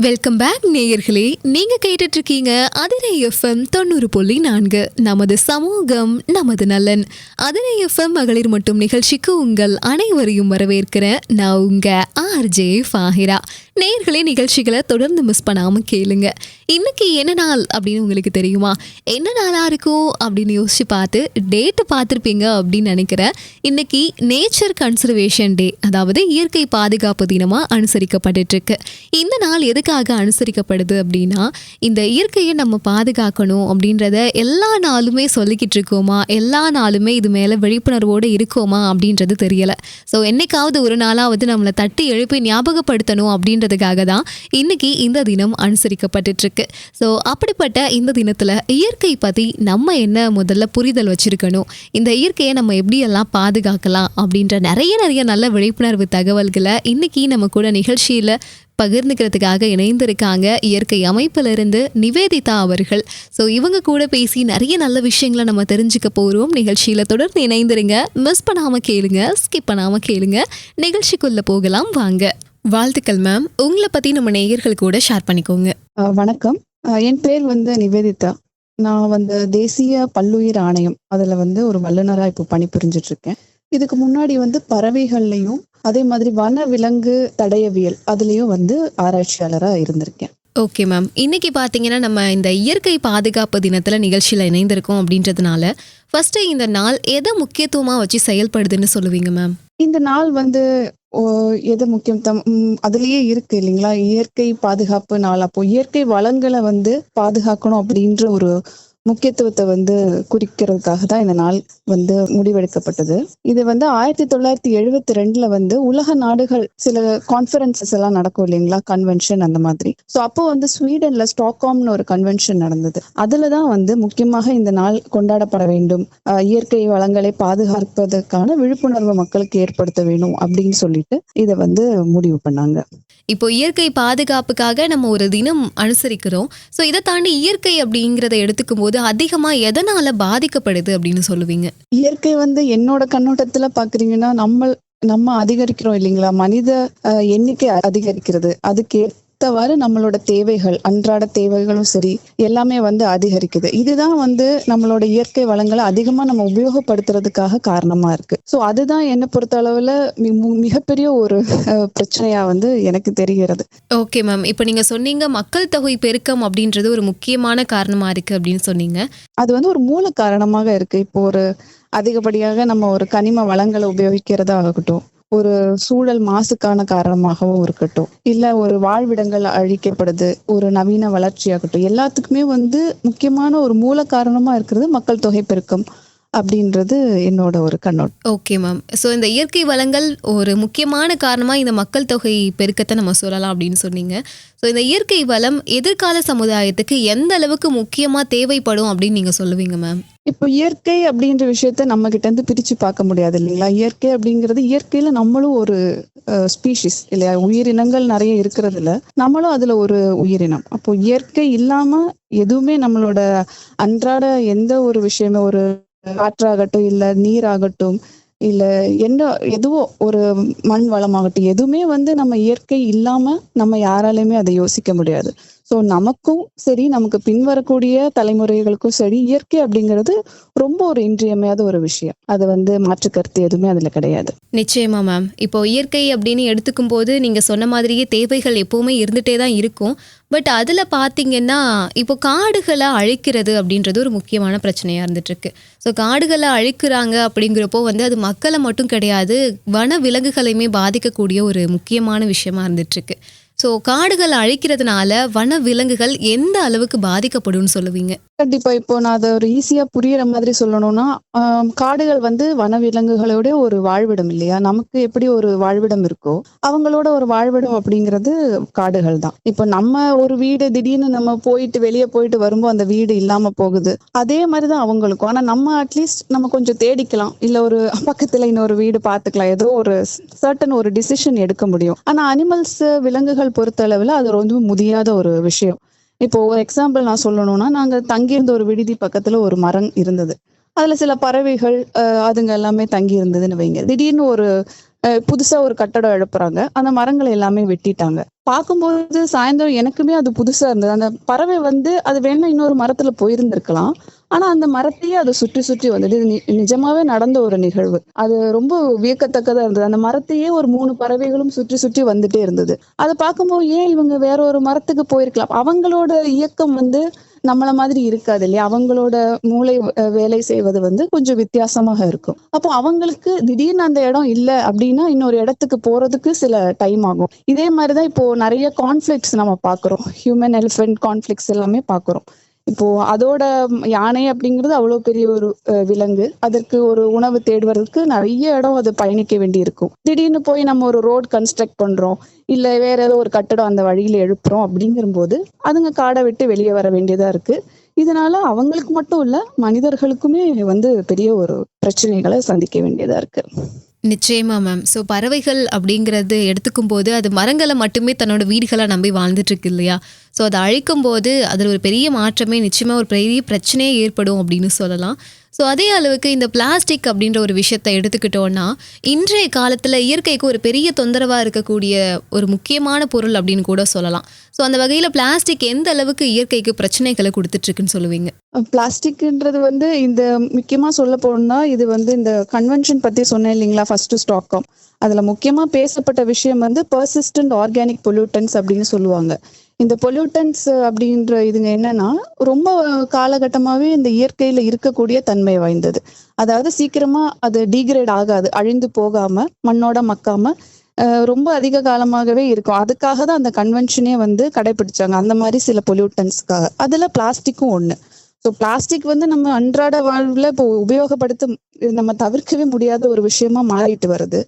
Welcome back நேயர்களே. நீங்க கேட்டுட்டு இருக்கீங்க அதிரை எஃப்எம் தொண்ணூறு புள்ளி நான்கு. நமது சமூகம் நமது நலன். அதிரை எஃப்எம் மகளிர் மட்டும் நிகழ்ச்சிக்கு உங்கள் அனைவரையும் வரவேற்கிறேன் நான் உங்க ஆர்ஜே ஃபாஹிரா. நேயர்களே நிகழ்ச்சிகளை தொடர்ந்து மிஸ் பண்ணாம கேளுங்க. இன்னைக்கு என்ன நாள் அப்படின்னு உங்களுக்கு தெரியுமா? என்ன நாளா இருக்கும் அப்படின்னு யோசிச்சு பார்த்து டேட்டு பார்த்துருப்பீங்க அப்படின்னு நினைக்கிறேன் இன்னைக்கு நேச்சர் கன்சர்வேஷன் டே அதாவது இயற்கை பாதுகாப்பு தினமா அனுசரிக்கப்பட்டு இருக்கு இந்த நாள் எதுக்கு எதுக்காக அனுசரிக்கப்படுது அப்படின்னா இந்த இயற்கையை நம்ம பாதுகாக்கணும் அப்படின்றத எல்லா நாளுமே சொல்லிக்கிட்டு இருக்கோமா? எல்லா நாளுமே இது மேலே விழிப்புணர்வோடு இருக்கோமா? அப்படின்றது தெரியலை. ஸோ என்னைக்காவது ஒரு நாளாவது நம்மளை தட்டி எழுப்பி ஞாபகப்படுத்தணும் அப்படின்றதுக்காக தான் இன்னைக்கு இந்த தினம் அனுசரிக்கப்பட்டுட்டுருக்கு ஸோ அப்படிப்பட்ட இந்த தினத்தில் இயற்கை பற்றி நம்ம என்ன முதல்ல புரிதல் வச்சுருக்கணும்? இந்த இயற்கையை நம்ம எப்படியெல்லாம் பாதுகாக்கலாம்? அப்படின்ற நிறைய நிறைய நல்ல விழிப்புணர்வு தகவல்களை இன்னைக்கு நம்ம கூட நிகழ்ச்சியில் பகிர்ந்துக்கிறதுக்காக இணைந்திருக்காங்க இயற்கை அமைப்பிலிருந்து நிவேதிதா அவர்கள். ஸோ இவங்க கூட பேசி நிறைய நல்ல விஷயங்களை நம்ம தெரிஞ்சுக்க போகிறோம் நிகழ்ச்சியில் தொடர்ந்து இணைந்திருங்க. மிஸ் பண்ணாமல் கேளுங்க. ஸ்கிப் பண்ணாமல் கேளுங்க. நிகழ்ச்சிக்குள்ளே போகலாம். வாங்க. வாழ்த்துக்கள் மேம் உங்களை பற்றி நம்ம நேயர்கள் கூட ஷேர் பண்ணிக்கோங்க. வணக்கம். என் பேர் வந்து நிவேதிதா. நான் வந்து தேசிய பல்லுயிர் ஆணையம். அதில் வந்து ஒரு வல்லுநராக இப்போ பணிபுரிஞ்சிட்டு இருக்கேன். இதுக்கு முன்னாடி வந்து பறவைகள்லையும் அதே மாதிரி வன விலங்கு தடயவியல் அதுலயும் வந்து ஆராய்ச்சியாளரா இருந்திருக்கேன். Okay ma'am. இன்னைக்கு பார்த்தீங்கன்னா நம்ம இந்த இயற்கை பாதுகாப்பு தினத்தில் நிகழ்ச்சியில் இணைந்திருக்கோம் அப்படின்றதுனால ஃபர்ஸ்ட்டு இந்த நாள் எதை முக்கியத்துவமாக வச்சு செயல்படுதுன்னு சொல்லுவீங்க மேம்? இந்த நாள் வந்து எது முக்கியத்துவம் ம், அதுலயே இருக்கு இல்லைங்களா? இயற்கை பாதுகாப்பு நாள். அப்போ இயற்கை வளங்களை வந்து பாதுகாக்கணும் அப்படின்ற ஒரு முக்கியத்துவத்தை வந்து குறிக்கிறதுக்காக தான் இந்த நாள் வந்து முடிவெடுக்கப்பட்டது. இது வந்து ஆயிரத்தி தொள்ளாயிரத்தி எழுபத்தி ரெண்டுல வந்து உலக நாடுகள் சில கான்ஃபரன்சஸ் எல்லாம் நடக்கும் இல்லைங்களா? கன்வென்ஷன் அந்த மாதிரி. ஸோ அப்போ வந்து ஸ்வீடன்ல ஸ்டாக்ஹாம்னு ஒரு கன்வென்ஷன் நடந்தது. அதுல தான் வந்து முக்கியமாக இந்த நாள் கொண்டாடப்பட வேண்டும். இயற்கை வளங்களை பாதுகாப்பதற்கான விழிப்புணர்வு மக்களுக்கு ஏற்படுத்த வேணும் அப்படின்னு சொல்லிட்டு இதை வந்து முடிவு பண்ணாங்க. இப்போ இயற்கை பாதுகாப்புக்காக நம்ம ஒரு தினம் அனுசரிக்கிறோம். ஸோ இதை தாண்டி இயற்கை அப்படிங்கிறத எடுத்துக்கும் போது அதிகமாக எதனால் பாதிக்கப்படுது அப்படின்னு சொல்லுவீங்க? இயற்கை வந்து என்னோட கண்ணோட்டத்துல பாக்குறீங்கன்னா நம்ம நம்ம அதிகரிக்கிறோம் இல்லைங்களா? மனித எண்ணிக்கை அதிகரிக்கிறது. அதுக்கு ஏத்தவாறு நம்மளோட தேவைகள் அன்றாட தேவைகளும் சரி எல்லாமே வந்து அதிகரிக்குது. இதுதான் வந்து நம்மளோட இயற்கை வளங்களை அதிகமா நம்ம உபயோகப்படுத்துறதுக்காக காரணமா இருக்கு. ஸோ அதுதான் என்னை பொறுத்த அளவுல மிகப்பெரிய ஒரு பிரச்சனையா வந்து எனக்கு தெரிகிறது. ஓகே மேம் இப்போ நீங்கள் சொன்னீங்க மக்கள் தொகை பெருக்கம் அப்படின்றது ஒரு முக்கியமான காரணமாக இருக்குது அப்படின்னு சொன்னீங்க. அது வந்து ஒரு மூல காரணமாக இருக்கு. இப்போ ஒரு அதிகப்படியாக நம்ம ஒரு கனிம வளங்களை உபயோகிக்கிறதா ஆகட்டும் ஒரு சூழல் மாசுக்கான காரணமாகவும் இருக்கட்டும். இல்ல ஒரு வாழ்விடங்கள் அழிக்கப்படுது ஒரு நவீன வளர்ச்சியாகட்டும். எல்லாத்துக்குமே வந்து முக்கியமான ஒரு மூல காரணமா இருக்கிறது மக்கள் தொகை பெருக்கம். அப்படின்றது என்னோட ஒரு கண்ணோட்டம். ஓகே மேம் ஸோ இந்த இயற்கை வளங்கள் ஒரு முக்கியமான காரணமாக இந்த மக்கள் தொகை பெருக்கத்தை நம்ம சொல்லலாம் அப்படின்னு சொன்னீங்க. ஸோ இந்த இயற்கை வளம் எதிர்கால சமுதாயத்துக்கு எந்த அளவுக்கு முக்கியமாக தேவைப்படும் அப்படின்னு நீங்கள் சொல்லுவீங்க மேம் இப்போ இயற்கை அப்படின்ற விஷயத்த நம்ம கிட்ட இருந்து பிரிச்சு பார்க்க முடியாது இல்லைங்களா? இயற்கை அப்படிங்கிறது இயற்கையில நம்மளும் ஒரு ஸ்பீஷிஸ் இல்லையா? உயிரினங்கள் நிறைய இருக்கிறதுல நம்மளும் அதுல ஒரு உயிரினம். அப்போ இயற்கை இல்லாம எதுவுமே நம்மளோட அன்றாட எந்த ஒரு விஷயமே ஒரு காற்றாகட்டும் இல்ல நீராகட்டும் இல்ல என்ன எதுவோ ஒரு மண் வளமாகட்டும் எதுவுமே வந்து நம்ம இயற்கை இல்லாம நம்ம யாராலையுமே அதை யோசிக்க முடியாது. ஸோ நமக்கும் சரி நமக்கு பின்வரக்கூடிய தலைமுறைகளுக்கும் சரி இயற்கை அப்படிங்கிறது ரொம்ப ஒரு இன்றியமையாத ஒரு விஷயம். அது வந்து மாற்று கருத்து எதுவுமே அதுல கிடையாது. நிச்சயமா மேம் இப்போ இயற்கை அப்படின்னு எடுத்துக்கும் போது நீங்கள் சொன்ன மாதிரியே தேவைகள் எப்போவுமே இருந்துகிட்டே தான் இருக்கும். பட் அதில் பார்த்தீங்கன்னா இப்போ காடுகளை அழிக்கிறது அப்படின்றது ஒரு முக்கியமான பிரச்சனையாக இருந்துட்டுருக்கு. ஸோ காடுகளை அழிக்கிறாங்க அப்படிங்கிறப்போ வந்து அது மக்களை மட்டும் கிடையாது வன விலங்குகளையுமே பாதிக்கக்கூடிய ஒரு முக்கியமான விஷயமா இருந்துட்டுருக்கு. ஸோ காடுகள் அழிக்கிறதுனால வன விலங்குகள் எந்த அளவுக்கு பாதிக்கப்படும்னு சொல்லுவீங்க? கண்டிப்பா. இப்போ நான் அதை ஒரு ஈஸியா புரியற மாதிரி சொல்லணும்னா காடுகள் வந்து வனவிலங்குகளோட ஒரு வாழ்விடம் இல்லையா? நமக்கு எப்படி ஒரு வாழ்விடம் இருக்கோ அவங்களோட ஒரு வாழ்விடம் அப்படிங்கிறது காடுகள் தான். இப்போ நம்ம ஒரு வீடு திடீர்னு நம்ம போயிட்டு வெளியே போயிட்டு வரும்போது அந்த வீடு இல்லாம போகுது. அதே மாதிரிதான் அவங்களுக்கும். ஆனா நம்ம அட்லீஸ்ட் நம்ம கொஞ்சம் தேடிக்கலாம். இல்ல ஒரு பக்கத்துல இன்னொரு வீடு பார்த்துக்கலாம். ஏதோ ஒரு சர்டன் ஒரு டிசிஷன் எடுக்க முடியும். ஆனா அனிமல்ஸ் விலங்குகள் பொறுத்த அளவுல அது ரொம்ப முடியாத ஒரு விஷயம். இப்போ ஒரு எக்ஸாம்பிள் நான் சொல்லணும்னா நாங்க தங்கியிருந்த ஒரு விடுதி பக்கத்துல ஒரு மரம் இருந்தது. அதுல சில பறவைகள் அதுங்க எல்லாமே தங்கி இருந்ததுன்னு வைங்க. திடீர்னு ஒரு புதுசா ஒரு கட்டடம் எழுப்புறாங்க. அந்த மரங்களை எல்லாமே வெட்டிட்டாங்க. பார்க்கும்போது சாயந்தரம் எனக்குமே அது புதுசா இருந்தது. அந்த பறவை வந்து அது வேணா இன்னொரு மரத்துல போயிருந்திருக்கலாம். ஆனா அந்த மரத்தையே அது சுற்றி சுற்றி வந்தது. நிஜமாவே நடந்த ஒரு நிகழ்வு. அது ரொம்ப வியக்கத்தக்கதா இருந்தது. அந்த மரத்தையே ஒரு மூணு பறவைகளும் சுற்றி சுற்றி வந்துட்டே இருந்தது. அதை பார்க்கும்போது ஏன் இவங்க வேற ஒரு மரத்துக்கு போயிருக்கலாம்? அவங்களோட இயக்கம் வந்து நம்மள மாதிரி இருக்காது இல்லையா? அவங்களோட மூளை வேலை செய்வது வந்து கொஞ்சம் வித்தியாசமாக இருக்கும். அப்போ அவங்களுக்கு திடீர்னு அந்த இடம் இல்லை அப்படின்னா இன்னொரு இடத்துக்கு போறதுக்கு சில டைம் ஆகும். இதே மாதிரிதான் இப்போ நிறைய கான்ஃபிளிக்ஸ் நம்ம பாக்குறோம் ஹியூமன் எலிஃபென்ட் கான்ஃபிளிக்ஸ் எல்லாமே பாக்குறோம் இப்போ அதோட யானை அப்படிங்கிறது அவ்வளவு பெரிய ஒரு விலங்கு. அதற்கு ஒரு உணவு தேடுவதற்கு நிறைய இடம் அது பயணிக்க வேண்டி இருக்கும் திடீர்னு போய் நம்ம ஒரு ரோட் கன்ஸ்ட்ரக்ட் பண்றோம். இல்ல வேற ஏதோ ஒரு கட்டடம் அந்த வழியில எழுப்புறோம் அப்படிங்கும்போது அதுங்க காடை விட்டு வெளியே வர வேண்டியதா இருக்கு. இதனால அவங்களுக்கு மட்டும் இல்ல மனிதர்களுக்குமே வந்து பெரிய ஒரு பிரச்சனைகளை சந்திக்க வேண்டியதா இருக்கு. நிச்சயமா மேம் ஸோ பறவைகள் அப்படிங்கிறது எடுத்துக்கும் போது அது மரங்களை மட்டுமே தன்னோட வீடுகளாக நம்பி வாழ்ந்துட்டு இருக்கு இல்லையா? ஸோ அதை அழிக்கும் போது அதில் ஒரு பெரிய மாற்றமே நிச்சயமாக ஒரு பெரிய பிரச்சனையே ஏற்படும் அப்படின்னு சொல்லலாம். ஸோ அதே அளவுக்கு இந்த பிளாஸ்டிக் அப்படின்ற ஒரு விஷயத்தை எடுத்துக்கிட்டோன்னா இன்றைய காலத்தில் இயற்கைக்கு ஒரு பெரிய தொந்தரவாக இருக்கக்கூடிய ஒரு முக்கியமான பொருள் அப்படின்னு கூட சொல்லலாம். ஸோ அந்த வகையில் பிளாஸ்டிக் எந்த அளவுக்கு இயற்கைக்கு பிரச்சனைகளை கொடுத்துட்ருக்குன்னு சொல்லுவீங்க? பிளாஸ்டிக்ன்றது வந்து இந்த முக்கியமாக சொல்ல போனா இது வந்து இந்த கன்வென்ஷன் பற்றி சொன்னேன் இல்லைங்களா ஃபர்ஸ்ட் ஸ்டாக்கம் அதில் முக்கியமாக பேசப்பட்ட விஷயம் வந்து பர்சிஸ்டன்ட் ஆர்கானிக் பொல்யூட்டன்ஸ் அப்படின்னு சொல்லுவாங்க. இந்த பொல்யூட்டன்ஸ் அப்படின்ற இதுங்க என்னன்னா ரொம்ப காலகட்டமாகவே இந்த இயற்கையில் இருக்கக்கூடிய தன்மை வாய்ந்தது. அதாவது சீக்கிரமாக அது டீக்ரேட் ஆகாது அழிந்து போகாமல் மண்ணோட மக்காமல் ரொம்ப அதிக காலமாகவே இருக்கும். அதுக்காக தான் அந்த கன்வென்ஷனே வந்து கடைபிடிச்சாங்க. அந்த மாதிரி சில பொல்யூட்டன்ஸ்க்காக அதுல பிளாஸ்டிக்கும் ஒண்ணு. ஸோ பிளாஸ்டிக் வந்து நம்ம அன்றாட வாழ்வில் இப்போ உபயோகப்படுத்த நம்ம தவிர்க்கவே முடியாத ஒரு விஷயமா மாறிட்டு வருது.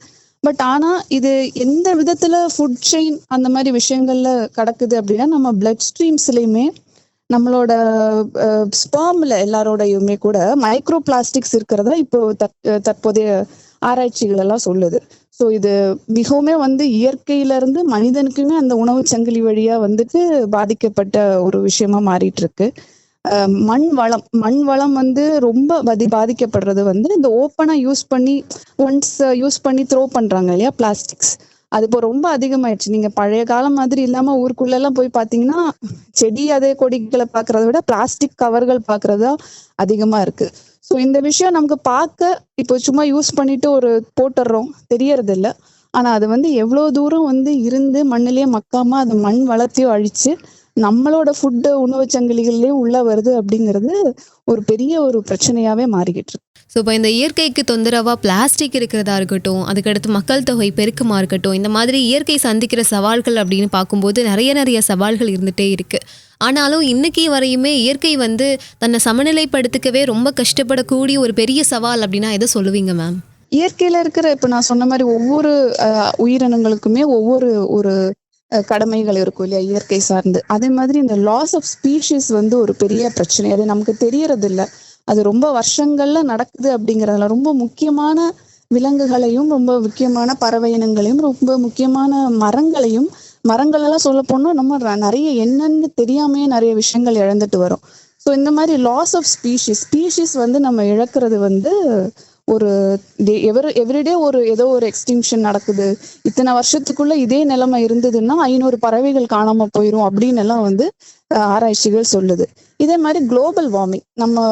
பட் ஆனா இது எந்த விதத்துல ஃபுட் செயின் அந்த மாதிரி விஷயங்கள்ல கடக்குது அப்படின்னா நம்ம பிளட் ஸ்ட்ரீம்ஸ்லயுமே நம்மளோட ஸ்பாம்ல எல்லாரோடையுமே கூட மைக்ரோ பிளாஸ்டிக்ஸ் இருக்கிறதா இப்போ தற்- தற்போதைய ஆராய்ச்சிகள் எல்லாம் சொல்லுது. ஸோ இது மிகவுமே வந்து இயற்கையில இருந்து மனிதனுக்குமே அந்த உணவு சங்கிலி வழியா வந்துட்டு பாதிக்கப்பட்ட ஒரு விஷயமா மாறிட்டு இருக்கு மண் வளம் மண் வளம் வந்து ரொம்ப பதி பாதிக்கப்படுறது வந்து இந்த ஓப்பனா யூஸ் பண்ணி ஒன்ஸ் யூஸ் பண்ணி த்ரோ பண்றாங்க இல்லையா பிளாஸ்டிக்ஸ் அது இப்போ ரொம்ப அதிகமாயிடுச்சு. நீங்க பழைய காலம் மாதிரி இல்லாம ஊருக்குள்ள எல்லாம் போய் பாத்தீங்கன்னா செடி அதே கொடிகளை பாக்குறத விட பிளாஸ்டிக் கவர்கள் பாக்குறதா அதிகமா இருக்கு. ஸோ இந்த விஷயம் நமக்கு பார்க்க இப்போ சும்மா யூஸ் பண்ணிட்டு ஒரு போட்டுடுறோம். தெரியறது இல்ல ஆனா அது வந்து எவ்வளவு தூரம் வந்து இருந்து மண்ணிலேயே மக்காம அது மண் வளர்த்தியும் அழிச்சு நம்மளோட ஃபுட்டு உணவு சங்கிலிகள்லயும் உள்ள வருது அப்படிங்கிறது ஒரு பெரிய ஒரு பிரச்சனையாவே மாறிக்கிட்டு இருக்கு. ஸோ இப்போ இந்த இயற்கைக்கு தொந்தரவாக பிளாஸ்டிக் இருக்கிறதா இருக்கட்டும் அதுக்கடுத்து மக்கள் தொகை பெருக்கமாக இருக்கட்டும் இந்த மாதிரி இயற்கை சந்திக்கிற சவால்கள் அப்படின்னு பார்க்கும்போது நிறைய நிறைய சவால்கள் இருந்துகிட்டே இருக்குது ஆனாலும் இன்னைக்கு வரையுமே இயற்கை வந்து தன்னை சமநிலைப்படுத்திக்கவே ரொம்ப கஷ்டப்படக்கூடிய ஒரு பெரிய சவால் அப்படின்னா எதை சொல்லுவீங்க மேம் இயற்கையில இருக்கிற இப்ப நான் சொன்ன மாதிரி ஒவ்வொரு உயிரினங்களுக்குமே ஒவ்வொரு ஒரு கடமைகள் இருக்கும் இல்லையா இயற்கை சார்ந்து. அதே மாதிரி இந்த லாஸ் ஆஃப் ஸ்பீஷிஸ் வந்து ஒரு பெரிய பிரச்சனை. அது நமக்கு தெரியறது இல்ல அது ரொம்ப வருஷங்கள்ல நடக்குது அப்படிங்கறதுல ரொம்ப முக்கியமான விலங்குகளையும் ரொம்ப முக்கியமான பறவை இனங்களையும் ரொம்ப முக்கியமான மரங்களையும் மரங்கள் எல்லாம் சொல்ல போனா நம்ம நிறைய என்னன்னு தெரியாமையே நிறைய விஷயங்கள் இழந்துட்டு வரும். ஸோ இந்த மாதிரி லாஸ் ஆஃப் ஸ்பீஷிஸ் ஸ்பீஷிஸ் வந்து நம்ம இழக்கிறது வந்து ஒரு எவர் எவ்ரிடே ஒரு ஏதோ ஒரு எக்ஸ்டிங்ஷன் நடக்குது. இத்தனை வருஷத்துக்குள்ள இதே நிலைமை இருந்ததுன்னா ஐநூறு பறவைகள் காணாம போயிரும் அப்படின்னு எல்லாம் வந்து ஆராய்ச்சிகள் சொல்லுது. இதே மாதிரி குளோபல் வார்மிங் நம்ம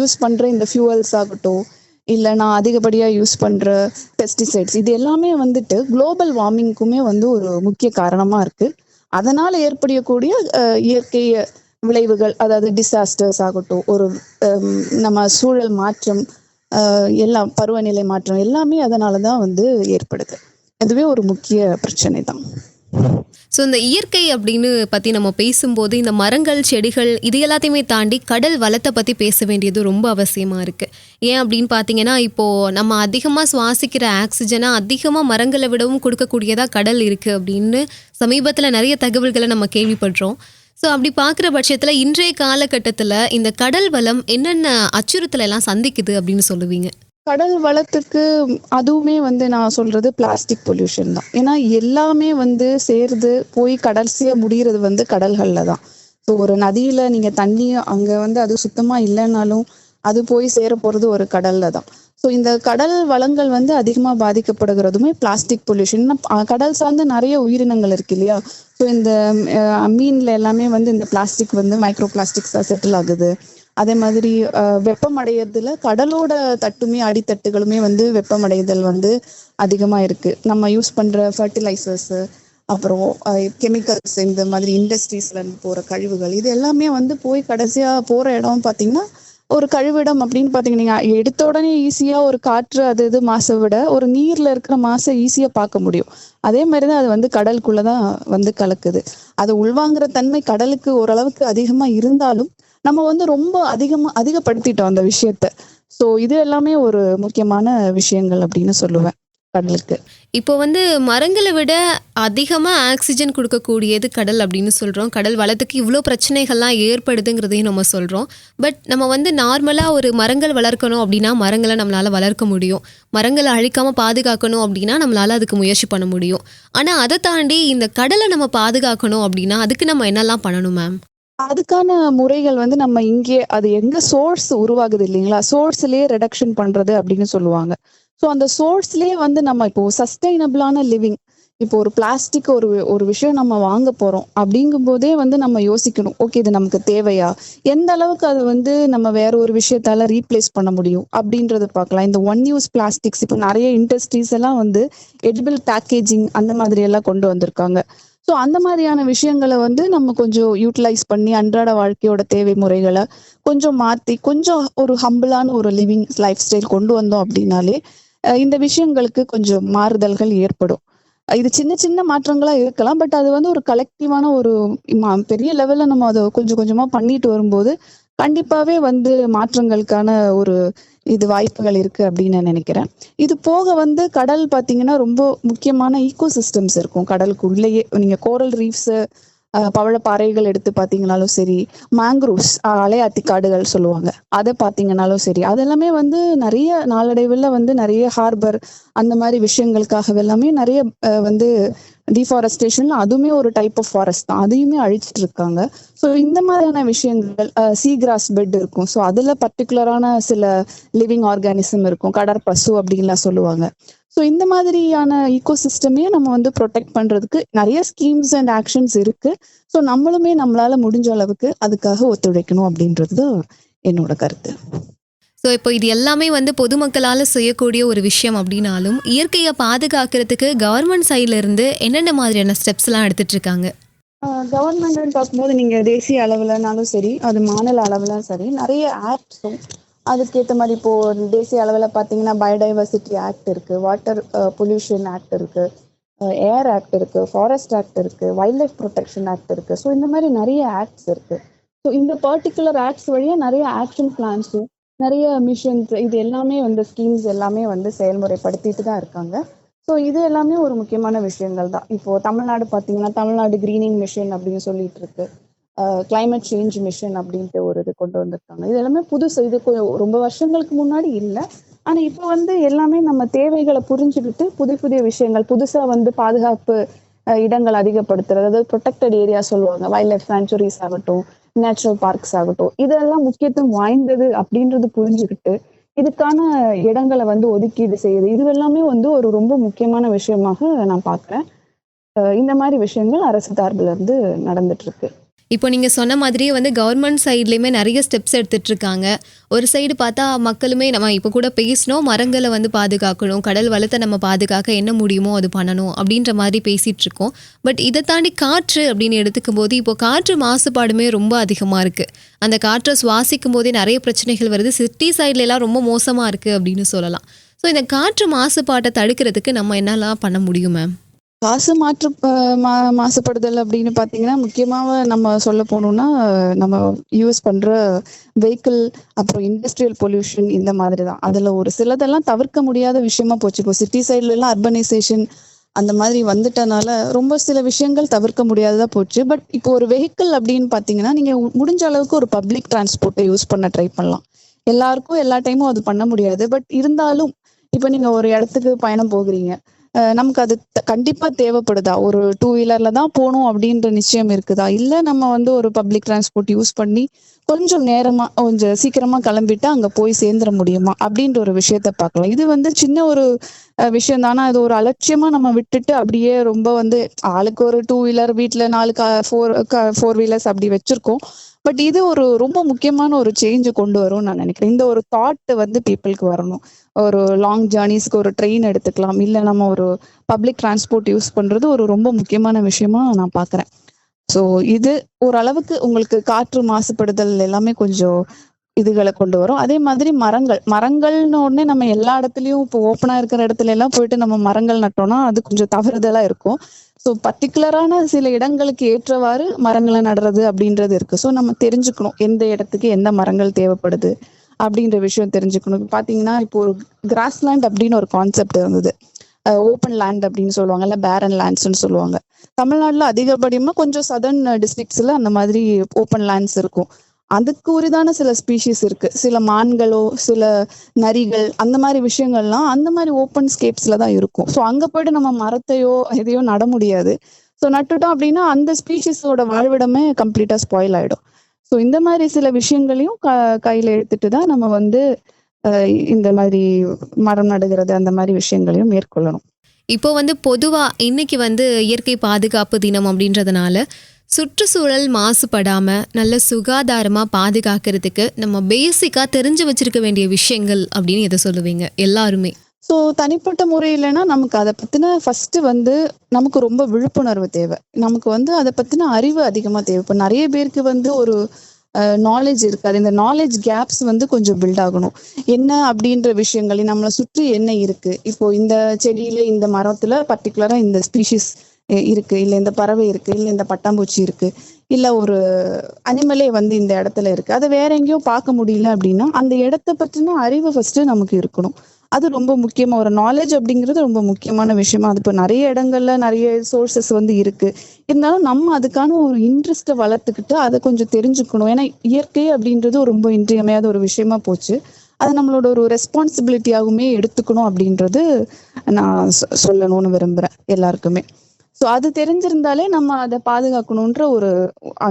யூஸ் பண்ற இந்த ஃபியூவல்ஸ் ஆகட்டும் இல்லை நான் அதிகப்படியாக யூஸ் பண்ணுற பெஸ்டிசைட்ஸ் இது எல்லாமே வந்துட்டு குளோபல் வார்மிங்க்குமே வந்து ஒரு முக்கிய காரணமாக இருக்குது அதனால் ஏற்படக்கூடிய இயற்கை விளைவுகள் அதாவது டிசாஸ்டர்ஸ் ஆகட்டும் ஒரு நம்ம சூழல் மாற்றம் எல்லாம் பருவநிலை மாற்றம் எல்லாமே அதனால தான் வந்து ஏற்படுது. அதுவே ஒரு முக்கிய பிரச்சனை தான் ஸோ இந்த இயற்கை அப்படின்னு பற்றி நம்ம பேசும்போது இந்த மரங்கள் செடிகள் இது எல்லாத்தையுமே தாண்டி கடல் வளத்தை பற்றி பேச வேண்டியது ரொம்ப அவசியமாக இருக்குது ஏன் அப்படின்னு பார்த்தீங்கன்னா இப்போது நம்ம அதிகமாக சுவாசிக்கிற ஆக்சிஜனை அதிகமாக மரங்களை விடவும் கொடுக்கக்கூடியதாக கடல் இருக்குது அப்படின்னு சமீபத்தில் நிறைய தகவல்களை நம்ம கேள்விப்படுறோம். ஸோ அப்படி பார்க்குற பட்சத்தில் இன்றைய காலகட்டத்தில் இந்த கடல் வளம் என்னென்ன அச்சுறுத்தலை எல்லாம் சந்திக்குது அப்படின்னு சொல்லுவீங்க? கடல் வளத்துக்கு அதுவுமே வந்து நான் சொல்றது பிளாஸ்டிக் பொல்யூஷன் தான். ஏன்னா எல்லாமே வந்து சேர்ந்து போய் கடைசியா முடிகிறது வந்து கடல்கள்ல தான். ஸோ ஒரு நதியில நீங்க தண்ணி அங்க வந்து அது சுத்தமா இல்லைன்னாலும் அது போய் சேர போறது ஒரு கடல்ல தான். ஸோ இந்த கடல் வளங்கள் வந்து அதிகமாக பாதிக்கப்படுகிறதுமே பிளாஸ்டிக் பொல்யூஷன் கடல் சார்ந்து நிறைய உயிரினங்கள் இருக்கு இல்லையா? ஸோ இந்த மீன்ல எல்லாமே வந்து இந்த பிளாஸ்டிக் வந்து மைக்ரோ பிளாஸ்டிக்ஸாக செட்டில் ஆகுது. அதே மாதிரி அஹ், கடலோட தட்டுமே அடித்தட்டுகளுமே வந்து வெப்பமடைதல் வந்து அதிகமாக இருக்கு. நம்ம யூஸ் பண்ற ஃபர்டிலைசர்ஸ் அப்புறம் கெமிக்கல்ஸ் இந்த மாதிரி இண்டஸ்ட்ரீஸ்ல இருந்து போற கழிவுகள் இது எல்லாமே வந்து போய் கடைசியா போற இடம் பாத்தீங்கன்னா ஒரு கழிவிடம் அப்படின்னு பாத்தீங்கன்னா எடுத்த உடனே ஈஸியா ஒரு காற்று அது இது மாசை விட ஒரு நீர்ல இருக்கிற மாசை ஈஸியா பார்க்க முடியும். அதே மாதிரிதான் அது வந்து கடலுக்குள்ளதான் வந்து கலக்குது. அதை உள்வாங்குற தன்மை கடலுக்கு ஓரளவுக்கு அதிகமா இருந்தாலும் நம்ம வந்து ரொம்ப அதிகமா அதிகப்படுத்திட்டோம் அந்த விஷயத்த. சோ இது எல்லாமே ஒரு முக்கியமான விஷயங்கள் அப்படின்னு சொல்லுவேன் கடலுக்கு. இப்போ வந்து மரங்களை விட அதிகமாக ஆக்சிஜன் கொடுக்கக்கூடியது கடல் அப்படின்னு சொல்கிறோம் கடல் வளத்துக்கு இவ்வளோ பிரச்சனைகள்லாம் ஏற்படுதுங்கிறதையும் நம்ம சொல்கிறோம் பட் நம்ம வந்து நார்மலாக ஒரு மரங்கள் வளர்க்கணும் அப்படின்னா மரங்களை நம்மளால் வளர்க்க முடியும். மரங்களை அழிக்காமல் பாதுகாக்கணும் அப்படின்னா நம்மளால் அதுக்கு முயற்சி பண்ண முடியும். ஆனால் அதை தாண்டி இந்த கடலை நம்ம பாதுகாக்கணும் அப்படின்னா அதுக்கு நம்ம என்னெல்லாம் பண்ணணும் மேம் அதுக்கான முறைகள் வந்து நம்ம இங்கே அது எங்க சோர்ஸ் உருவாகுது இல்லைங்களா? சோர்ஸ்லயே ரெடக்ஷன் பண்றது அப்படின்னு சொல்லுவாங்க. ஸோ அந்த சோர்ஸ்லயே வந்து நம்ம இப்போ சஸ்டைனபிளான லிவிங் இப்போ ஒரு பிளாஸ்டிக் ஒரு ஒரு விஷயம் நம்ம வாங்க போறோம் அப்படிங்கும் போதே வந்து நம்ம யோசிக்கணும். ஓகே இது நமக்கு தேவையா? எந்த அளவுக்கு அது வந்து நம்ம வேற ஒரு விஷயத்தால ரீப்ளேஸ் பண்ண முடியும் அப்படின்றத பார்க்கலாம். இந்த ஒன் யூஸ் பிளாஸ்டிக்ஸ் இப்போ நிறைய இண்டஸ்ட்ரீஸ் எல்லாம் வந்து எடிபிள் பேக்கேஜிங் அந்த மாதிரி எல்லாம் கொண்டு வந்திருக்காங்க. ஸோ அந்த மாதிரியான விஷயங்களை வந்து நம்ம கொஞ்சம் யூட்டிலைஸ் பண்ணி அன்றாட வாழ்க்கையோட தேவை முறைகளை கொஞ்சம் மாற்றி கொஞ்சம் ஒரு ஹம்பிளான ஒரு லிவிங் லைஃப் ஸ்டைல் கொண்டு வந்தோம் அப்படின்னாலே இந்த விஷயங்களுக்கு கொஞ்சம் மாறுதல்கள் ஏற்படும். இது சின்ன சின்ன மாற்றங்களா இருக்கலாம் பட் அது வந்து ஒரு கலெக்டிவான ஒரு பெரிய லெவல்ல நம்ம அதை கொஞ்சம் கொஞ்சமா பண்ணிட்டு வரும்போது கண்டிப்பாவே வந்து மாற்றங்களுக்கான ஒரு இது வாய்ப்புகள் இருக்கு அப்படின்னு நான் நினைக்கிறேன். இது போக வந்து கடல் பார்த்தீங்கன்னா ரொம்ப முக்கியமான ஈகோ சிஸ்டம்ஸ் இருக்கும். கடலுக்கு உள்ளேயே நீங்க கோரல் ரீஃப்ஸ் பவழப்பாறைகள் எடுத்து பார்த்தீங்கனாலும் சரி மேங்க்ரூவ்ஸ் அலையாத்தி காடுகள் சொல்லுவாங்க. அதை பார்த்தீங்கனாலும் சரி அதெல்லாமே வந்து நிறைய நாளடைவில் வந்து நிறைய ஹார்பர் அந்த மாதிரி விஷயங்களுக்காக எல்லாமே நிறைய வந்து டிஃபாரஸ்டேஷன்ல அதுவுமே ஒரு டைப் ஆஃப் ஃபாரஸ்ட் தான். அதையுமே அழிச்சிட்டு இருக்காங்க ஸோ இந்த மாதிரியான விஷயங்கள் சீகிராஸ் பெட் இருக்கும். ஸோ அதுல பர்டிகுலரான சில லிவிங் ஆர்கானிசம் இருக்கும். கடற்பசு அப்படின்லாம் சொல்லுவாங்க. ஸோ இந்த மாதிரியான ஈகோ சிஸ்டமே நம்ம வந்து ப்ரொடெக்ட் பண்றதுக்கு நிறைய ஸ்கீம்ஸ் அண்ட் ஆக்ஷன்ஸ் இருக்கு. ஸோ நம்மளுமே நம்மளால முடிஞ்ச அளவுக்கு அதுக்காக ஒத்துழைக்கணும் அப்படின்றது என்னோட கருத்து. ஸோ இப்போ இது எல்லாமே வந்து பொதுமக்களால் செய்யக்கூடிய ஒரு விஷயம் அப்படின்னாலும் இயற்கையை பாதுகாக்கிறதுக்கு கவர்மெண்ட் சைட்லேருந்து என்னென்ன மாதிரியான ஸ்டெப்ஸ்லாம் எடுத்துட்டு இருக்காங்க? கவர்மெண்ட்னு பார்க்கும்போது நீங்கள் தேசிய அளவுலனாலும் சரி அது மாநில அளவில் சரி நிறைய ஆக்ட்ஸும் அதுக்கேற்ற மாதிரி இப்போது தேசிய அளவில் பார்த்தீங்கன்னா பயோடைவர்சிட்டி ஆக்ட் இருக்குது வாட்டர் பொல்யூஷன் ஆக்ட் இருக்குது ஏர் ஆக்ட் இருக்குது ஃபாரஸ்ட் ஆக்ட் இருக்குது வைல்ட் லைஃப் ப்ரொடெக்ஷன் ஆக்ட் இருக்குது ஸோ இந்த மாதிரி நிறைய ஆக்ட்ஸ் இருக்குது ஸோ இந்த பர்டிகுலர் ஆக்ட்ஸ் வழியாக நிறைய ஆக்ஷன் பிளான்ஸும் நிறைய மிஷன்ஸ் இது எல்லாமே வந்து ஸ்கீம்ஸ் எல்லாமே வந்து செயல்முறைப்படுத்திட்டு தான் இருக்காங்க. ஸோ இது எல்லாமே ஒரு முக்கியமான விஷயங்கள் தான். இப்போ தமிழ்நாடு பார்த்தீங்கன்னா தமிழ்நாடு கிரீனிங் மிஷன் அப்படின்னு சொல்லிட்டு இருக்கு. கிளைமேட் சேஞ்ச் மிஷன் அப்படின்ட்டு ஒரு இது கொண்டு வந்திருக்காங்க. இது எல்லாமே புதுசு. இது ரொம்ப வருஷங்களுக்கு முன்னாடி இல்லை. ஆனா இப்போ வந்து எல்லாமே நம்ம தேவைகளை புரிஞ்சுக்கிட்டு புதிய புதிய விஷயங்கள் புதுசா வந்து பாதுகாப்பு இடங்கள் அதிகப்படுத்துறது. அதாவது ப்ரொடெக்டட் ஏரியா சொல்லுவாங்க. வைல்ட் லைஃப் சாங்சுரிஸ் ஆகட்டும் நேச்சுரல் பார்க்ஸ் ஆகட்டும். இதெல்லாம் முக்கியத்துவம் வாய்ந்தது அப்படின்றது புரிஞ்சுக்கிட்டு இதுக்கான இடங்களை வந்து ஒதுக்கீடு செய்யுது இது எல்லாமே வந்து ஒரு ரொம்ப முக்கியமான விஷயமாக நான் பார்க்குறேன். இந்த மாதிரி விஷயங்கள் அரசு சார்பில் இருந்து நடந்துட்டு இருக்கு. இப்போ நீங்கள் சொன்ன மாதிரியே வந்து கவர்மெண்ட் சைட்லேயுமே நிறைய ஸ்டெப்ஸ் எடுத்துட்டு இருக்காங்க ஒரு சைடு பார்த்தா மக்களுமே நம்ம இப்போ கூட பேசினோம் மரங்களை வந்து பாதுகாக்கணும் கடல் வளத்தை நம்ம பாதுகாக்க என்ன முடியுமோ அது பண்ணணும் அப்படின்ற மாதிரி பேசிகிட்டு இருக்கோம் பட் இதை தாண்டி காற்று அப்படின்னு எடுத்துக்கும் போது இப்போ காற்று மாசுபாடுமே ரொம்ப அதிகமாக இருக்குது அந்த காற்றை சுவாசிக்கும் போதே நிறைய பிரச்சனைகள் வருது. சிட்டி சைட்லலாம் ரொம்ப மோசமாக இருக்குது அப்படின்னு சொல்லலாம். ஸோ இந்த காற்று மாசுபாட்டை தடுக்கிறதுக்கு நம்ம என்னெல்லாம் பண்ண முடியும் மேம் காசு மாற்று மா மாசுபடுதல் அப்படின்னு பார்த்தீங்கன்னா முக்கியமாக நம்ம சொல்ல போனோம்னா நம்ம யூஸ் பண்ணுற வெஹிக்கிள் அப்புறம் இண்டஸ்ட்ரியல் பொல்யூஷன் இந்த மாதிரி தான் அதில் ஒரு சிலதெல்லாம் தவிர்க்க முடியாத விஷயமா போச்சு. இப்போ சிட்டி சைட்லலாம் அர்பனைசேஷன் அந்த மாதிரி வந்துட்டனால ரொம்ப சில விஷயங்கள் தவிர்க்க முடியாததா போச்சு. பட் இப்போ ஒரு வெஹிக்கிள் அப்படின்னு பார்த்தீங்கன்னா நீங்கள் முடிஞ்ச அளவுக்கு ஒரு பப்ளிக் டிரான்ஸ்போர்ட்டை யூஸ் பண்ண ட்ரை பண்ணலாம். எல்லாருக்கும் எல்லா டைமும் அது பண்ண முடியாது. பட் இருந்தாலும் இப்போ நீங்கள் ஒரு இடத்துக்கு பயணம் போகிறீங்க. நமக்கு அது கண்டிப்பா தேவைப்படுதா? ஒரு டூ வீலர்ல தான் போகணும் அப்படின்ற நிச்சயம் இருக்குதா? இல்ல நம்ம வந்து ஒரு பப்ளிக் டிரான்ஸ்போர்ட் யூஸ் பண்ணி கொஞ்சம் நேரமா கொஞ்சம் சீக்கிரமா கிளம்பிட்டு அங்க போய் சேர்ந்துட முடியுமா? அப்படின்ற ஒரு விஷயத்த பார்க்கலாம். இது வந்து சின்ன ஒரு அஹ், விஷயம் தானா? அது ஒரு அலட்சியமா நம்ம விட்டுட்டு அப்படியே ரொம்ப வந்து ஆளுக்கு ஒரு டூ வீலர் வீட்டுல நாலு ஃபோர் ஃபோர் வீலர்ஸ் அப்படி வச்சிருக்கோம். பட் இது ஒரு ரொம்ப முக்கியமான ஒரு சேஞ்சு கொண்டு வரும்னு நான் நினைக்கிறேன். இந்த ஒரு தாட் வந்து பீப்புளுக்கு வரணும். ஒரு லாங் ஜேர்னிஸ்க்கு ஒரு ட்ரெயின் எடுத்துக்கலாம். இல்லை நம்ம ஒரு பப்ளிக் டிரான்ஸ்போர்ட் யூஸ் பண்றது ஒரு ரொம்ப முக்கியமான விஷயமா நான் பார்க்குறேன். ஸோ இது ஓரளவுக்கு உங்களுக்கு காற்று மாசுபடுதல் எல்லாமே கொஞ்சம் இதுகளை கொண்டு வரும். அதே மாதிரி மரங்கள் மரங்கள்னு உடனே நம்ம எல்லா இடத்துலயும் இப்போ ஓப்பனா இருக்கிற இடத்துல எல்லாம் போயிட்டு நம்ம மரங்கள் நட்டோம்னா அது கொஞ்சம் தவறுதலா இருக்கும். ஸோ பர்டிகுலரான சில இடங்களுக்கு ஏற்றவாறு மரங்களை நடுறது அப்படின்றது இருக்கு. ஸோ நம்ம தெரிஞ்சுக்கணும் எந்த இடத்துக்கு எந்த மரங்கள் தேவைப்படுது அப்படின்ற விஷயம் தெரிஞ்சுக்கணும். இப்போ இப்போ ஒரு கிராஸ்லேண்ட் அப்படின்னு ஒரு கான்செப்ட் இருந்தது. ஓப்பன் லேண்ட் அப்படின்னு சொல்லுவாங்கல்ல பேரன் லேண்ட்ஸ்னு சொல்லுவாங்க. தமிழ்நாட்டில் அதிகப்படியமாக கொஞ்சம் சதர்ன் டிஸ்ட்ரிக்ட்ஸில் அந்த மாதிரி ஓப்பன் லேண்ட்ஸ் இருக்கும். அதுக்கு உரிதான சில ஸ்பீஷிஸ் இருக்கு. சில மான்களோ சில நரிகள் அந்த மாதிரி விஷயங்கள்லாம் அந்த மாதிரி ஓப்பன் ஸ்கேப்ஸ்ல தான் இருக்கும். ஸோ அங்க போயிட்டு நம்ம மரத்தையோ எதையோ நட முடியாது. ஸோ நட்டுட்டோம் அப்படின்னா அந்த ஸ்பீஷிஸோட வாழ்விடமே கம்ப்ளீட்டா ஸ்பாயில் ஆயிடும். ஸோ இந்த மாதிரி சில விஷயங்களையும் க கையில எடுத்துட்டு தான் நம்ம வந்து இந்த மாதிரி மரம் நடுகிறது அந்த மாதிரி விஷயங்களையும் மேற்கொள்ளணும். இப்போ வந்து பொதுவா இன்னைக்கு வந்து இயற்கை பாதுகாப்பு தினம் அப்படின்றதுனால சுற்றுச்சூழல் மாசுபடாமல் நல்ல சுகாதாரமாக பாதுகாக்கிறதுக்கு நம்ம பேசிக்காக தெரிஞ்சு வச்சிருக்க வேண்டிய விஷயங்கள் அப்படின்னு எதை சொல்லுவீங்க எல்லாருமே. ஸோ தனிப்பட்ட முறையிலனா நமக்கு அதை பற்றின ஃபஸ்ட்டு வந்து நமக்கு ரொம்ப விழிப்புணர்வு தேவை. நமக்கு வந்து அதை பற்றின அறிவு அதிகமாக தேவை. இப்போ நிறைய பேருக்கு வந்து ஒரு நாலேஜ் இருக்காது. இந்த நாலேஜ் கேப்ஸ் வந்து கொஞ்சம் பில்ட் ஆகணும். என்ன அப்படின்ற விஷயங்கள் நம்மளை சுற்றி என்ன இருக்கு? இப்போ இந்த செடியில இந்த மரத்துல பர்டிகுலரா இந்த ஸ்பீஷிஸ் இருக்கு. இல்லை இந்த பறவை இருக்கு. இல்லை இந்த பட்டாம்பூச்சி இருக்கு. இல்லை ஒரு அனிமலே வந்து இந்த இடத்துல இருக்கு. அதை வேற எங்கேயோ பார்க்க முடியல அப்படின்னா அந்த இடத்த பற்றின அறிவு ஃபர்ஸ்ட் நமக்கு இருக்கணும். அது ரொம்ப முக்கியமா ஒரு நாலேஜ் அப்படிங்கிறது ரொம்ப முக்கியமான விஷயமா அது இப்போ நிறைய இடங்கள்ல நிறைய சோர்சஸ் வந்து இருக்கு. இருந்தாலும் நம்ம அதுக்கான ஒரு இன்ட்ரெஸ்ட்டை வளர்த்துக்கிட்டு அதை கொஞ்சம் தெரிஞ்சுக்கணும். ஏன்னா இயற்கை அப்படின்றது ரொம்ப இன்றியமையாத ஒரு விஷயமா போச்சு. அது நம்மளோட ஒரு ரெஸ்பான்சிபிலிட்டியாகவுமே எடுத்துக்கணும் அப்படின்றது நான் சொ- சொல்லணும்னு விரும்புறேன் எல்லாருக்குமே. ஸோ அது தெரிஞ்சிருந்தாலே நம்ம அதை பாதுகாக்கணுன்ற ஒரு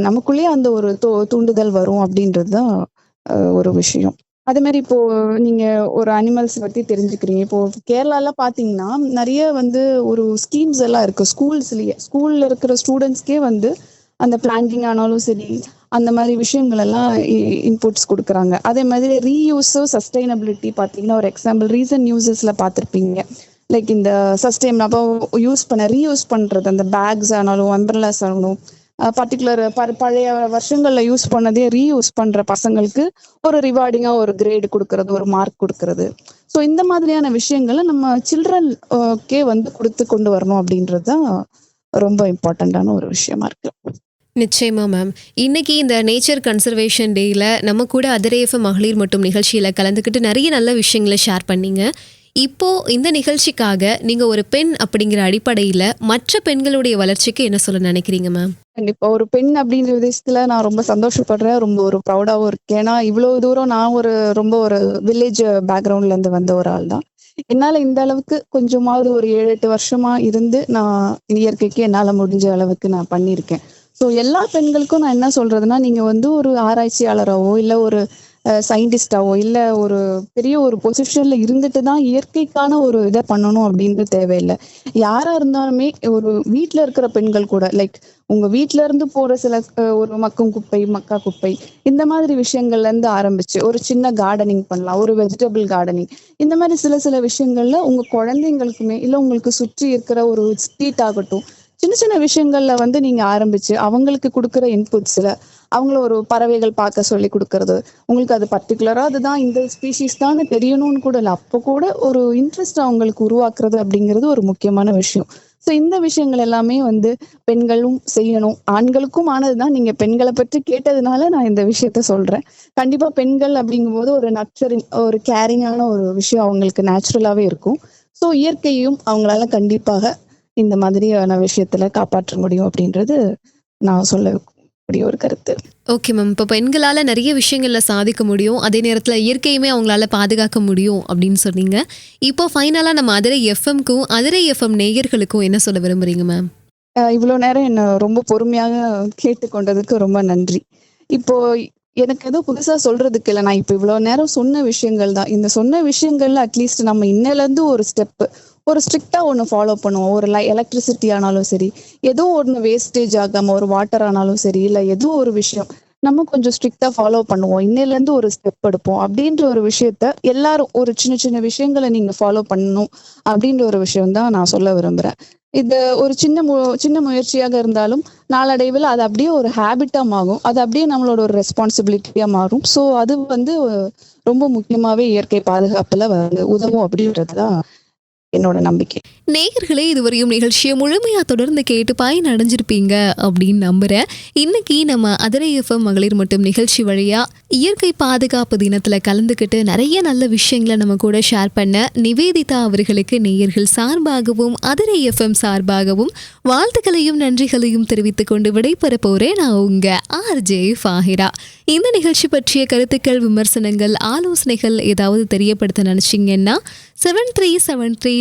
நமக்குள்ளேயே அந்த ஒரு தோ தூண்டுதல் வரும் அப்படின்றது தான் ஒரு விஷயம். அதே மாதிரி இப்போ நீங்க ஒரு அனிமல்ஸ் பத்தி தெரிஞ்சுக்கிறீங்க. இப்போ கேரளால பாத்தீங்கன்னா நிறைய வந்து ஒரு ஸ்கீம்ஸ் எல்லாம் இருக்கு. ஸ்கூல்ஸ்லயே ஸ்கூல்ல இருக்கிற ஸ்டூடெண்ட்ஸ்க்கே வந்து அந்த பிளான்டிங் ஆனாலும் சரி அந்த மாதிரி விஷயங்கள் எல்லாம் இன்புட்ஸ் கொடுக்குறாங்க. அதே மாதிரி ரீயூஸோ சஸ்டைனபிலிட்டி பார்த்தீங்கன்னா ஒரு எக்ஸாம்பிள் ரீசன்ட் நியூஸஸ்ல பார்த்துருப்பீங்க லைக் இந்த சஸ்டைன் அப்போ யூஸ் பண்ண ரீயூஸ் பண்றது அந்த பேக்ஸ் ஆனாலும் அம்பர்லாஸ் ஆகணும் பர்டிகுலர் பழைய வருஷங்கள்ல யூஸ் பண்ணதே ரீயூஸ் பண்ற பசங்களுக்கு ஒரு ரிவார்டிங்கா ஒரு கிரேடு கொடுக்கறது ஒரு மார்க் கொடுக்கறது. ஸோ இந்த மாதிரியான விஷயங்களை நம்ம சில்ட்ரன்கே வந்து கொடுத்து கொண்டு வரணும் அப்படின்றது தான் ரொம்ப இம்பார்ட்டண்ட்டான ஒரு விஷயமா இருக்கு. நிச்சயமா மேம் இன்னைக்கு இந்த நேச்சர் கன்சர்வேஷன் டேயில் நம்ம கூட அதிரேஃப மகளிர் மட்டும் நிகழ்ச்சியில் கலந்துக்கிட்டு நிறைய நல்ல விஷயங்களை ஷேர் பண்ணீங்க. இப்போ இந்த நிகழ்ச்சிக்காக நீங்க ஒரு பெண் அப்படிங்கிற அடிப்படையில் மற்ற பெண்களுடைய வளர்ச்சிக்கு என்ன சொல்ல நினைக்கிறீங்க மேம் கண்டிப்பா. ஒரு பெண் அப்படின்ற விஷயத்துல நான் ரொம்ப சந்தோஷப்படுறேன். ரொம்ப ஒரு ப்ரௌடாவும் இருக்கேன். ஏன்னா இவ்வளவு தூரம் நான் ஒரு ரொம்ப ஒரு வில்லேஜ் பேக்ரவுண்ட்ல இருந்து வந்த ஒரு ஆள் தான். என்னால இந்த அளவுக்கு கொஞ்சமாவது ஒரு ஏழு எட்டு வருஷமா இருந்து நான் இயற்கைக்கு என்னால முடிஞ்ச அளவுக்கு நான் பண்ணியிருக்கேன். ஸோ எல்லா பெண்களுக்கும் நான் என்ன சொல்றதுன்னா நீங்க வந்து ஒரு ஆராய்ச்சியாளராகவோ இல்ல ஒரு சயின்டிஸ்டாவோ இல்லை ஒரு பெரிய ஒரு பொசிஷன்ல இருந்துட்டு தான் இயற்கைக்கான ஒரு இதை பண்ணணும் அப்படின்றது தேவையில்லை. யாரா இருந்தாலுமே ஒரு வீட்ல இருக்கிற பெண்கள் கூட லைக் உங்க வீட்ல இருந்து போற சில ஒரு மக்கும் குப்பை மக்கா குப்பை இந்த மாதிரி விஷயங்கள்ல இருந்து ஆரம்பிச்சு ஒரு சின்ன கார்டனிங் பண்ணலாம் ஒரு வெஜிடபிள் கார்டனிங் இந்த மாதிரி சில சில விஷயங்கள்ல உங்க குழந்தைங்களுக்குமே இல்ல உங்களுக்கு சுற்றி இருக்கிற ஒரு ஸ்ட்ரீட் ஆகட்டும் சின்ன சின்ன விஷயங்கள்ல வந்து நீங்க ஆரம்பிச்சு அவங்களுக்கு கொடுக்குற இன்புட்ஸ்ல அவங்கள ஒரு பறவைகள் பார்க்க சொல்லி கொடுக்கறது. உங்களுக்கு அது பர்டிகுலரா அதுதான் இந்த ஸ்பீஷிஸ் தான் தெரியணும்னு கூட இல்லை. அப்போ கூட ஒரு இன்ட்ரெஸ்ட் அவங்களுக்கு உருவாக்குறது அப்படிங்கிறது ஒரு முக்கியமான விஷயம். ஸோ இந்த விஷயங்கள் எல்லாமே வந்து பெண்களும் செய்யணும். ஆண்களுக்கும் ஆனதுதான். நீங்க பெண்களை பற்றி கேட்டதுனால நான் இந்த விஷயத்த சொல்றேன். கண்டிப்பா பெண்கள் அப்படிங்கும்போது ஒரு நச்சரிங் ஒரு கேரிங்கான ஒரு விஷயம் அவங்களுக்கு நேச்சுரலாவே இருக்கும். ஸோ இயற்கையும் அவங்களால கண்டிப்பாக இந்த மாதிரியான விஷயத்துல காப்பாற்ற முடியும் அப்படின்றது நான் சொல்ல அப்படி ஒரு கருத்து. ஓகே மேம் இப்போ பெண்களால் நிறைய விஷயங்களில் சாதிக்க முடியும். அதே நேரத்தில் இயற்கையுமே அவங்களால பாதுகாக்க முடியும் அப்படின்னு சொன்னீங்க. இப்போ ஃபைனலாக நம்ம அதிரை எஃப்எம்க்கும் அதிரை எஃப்எம் நேயர்களுக்கும் என்ன சொல்ல விரும்புறீங்க மேம் அஹ் இவ்வளவு நேரம் என்ன ரொம்ப பொறுமையாக கேட்டுக்கொண்டதுக்கு ரொம்ப நன்றி. இப்போ எனக்கு எதுவும் புதுசா சொல்றதுக்கு இல்லை. நான் இப்போ இவ்வளவு நேரம் சொன்ன விஷயங்கள் தான். இந்த சொன்ன விஷயங்கள்ல அட்லீஸ்ட் நம்ம இன்னையில இருந்து ஒரு ஸ்டெப் ஒரு ஸ்ட்ரிக்டா ஒன்று ஃபாலோ பண்ணுவோம். ஒரு லை எலக்ட்ரிசிட்டி ஆனாலும் சரி ஏதோ ஒன்று வேஸ்டேஜ் ஆகாம ஒரு வாட்டர் ஆனாலும் சரி இல்லை ஏதோ ஒரு விஷயம் நம்ம கொஞ்சம் ஸ்ட்ரிக்டா ஃபாலோ பண்ணுவோம். இன்னையில இருந்து ஒரு ஸ்டெப் எடுப்போம். அப்படின்ற ஒரு விஷயத்த எல்லாரும் ஒரு சின்ன சின்ன விஷயங்களை நீங்க ஃபாலோ பண்ணணும் அப்படின்ற ஒரு விஷயம் தான் நான் சொல்ல விரும்புறேன். இது ஒரு சின்ன மு சின்ன முயற்சியாக இருந்தாலும் நாளடைவில் அது அப்படியே ஒரு ஹேபிட்டா மாறும். அது அப்படியே நம்மளோட ஒரு ரெஸ்பான்சிபிலிட்டியா மாறும். ஸோ அது வந்து ரொம்ப முக்கியமாவே இயற்கை பாதுகாப்புல உதவும் அப்படின்றது தான் என்னோட நம்பிக்கை. நேயர்களே இதுவரையும் நிகழ்ச்சியை முழுமையாக தொடர்ந்து கேட்டு பயன் அடைஞ்சிருப்பீங்க அப்படின்னு நம்புகிறேன் இன்னைக்கு நம்ம அதிரை எஃப்எம் மகளிர் மட்டும் நிகழ்ச்சி வழியாக இயற்கை பாதுகாப்பு தினத்தில் கலந்துக்கிட்டு நிறைய நல்ல விஷயங்களை நம்ம கூட ஷேர் பண்ண நிவேதிதா அவர்களுக்கு நேயர்கள் சார்பாகவும் அதிரை எஃப்எம் சார்பாகவும் வாழ்த்துக்களையும் நன்றிகளையும் தெரிவித்துக் கொண்டு விடைபெற போறேன். நான் உங்க ஆர்ஜே ஃபாஹிரா. இந்த நிகழ்ச்சி பற்றிய கருத்துக்கள் விமர்சனங்கள் ஆலோசனைகள் ஏதாவது தெரியப்படுத்த நினைச்சீங்கன்னா seven three seven three